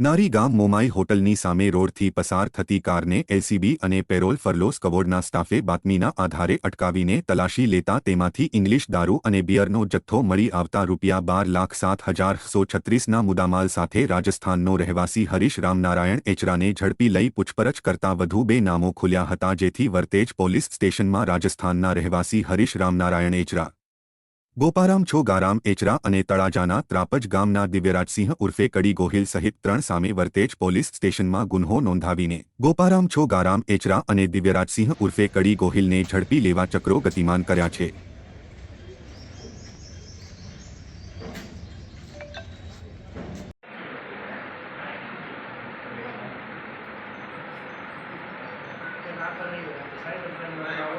નારી ગામ મોમાઈ હોટલની સામે રોડથી પસાર થતી કારને એલસીબી અને પેરોલ ફરલો સ્કવોર્ડના સ્ટાફે બાતમીના આધારે અટકાવીને તલાશી લેતા તેમાંથી ઇંગ્લિશ દારૂ અને બિયરનો જથ્થો મળી આવતા રૂપિયા બાર લાખ સાત હજાર સો છત્રીસના મુદ્દામાલ સાથે રાજસ્થાનનો રહેવાસી હરીશ રામનારાયણ એચરાને ઝડપી લઈ પૂછપરછ કરતા વધુ બે નામો ખુલ્યા હતા જેથી વર્તેજ પોલીસ સ્ટેશનમાં રાજસ્થાનના રહેવાસી હરીશ રામનારાયણ એચરા ગોપારામ છો ગારામ એચરા અને તળાજાના ત્રાપજ ગામના દિવ્યરાજસિંહ ઉર્ફે કડી ગોહિલ સહિત ત્રણ સામે વર્તેજ પોલીસ સ્ટેશનમાં ગુન્હો નોંધાવીને ગોપારામ છો ગારામ એચરા અને દિવ્યરાજસિંહ ઉર્ફે કડી ગોહિલને ઝડપી લેવા ચક્રો ગતિમાન કર્યા છે. ના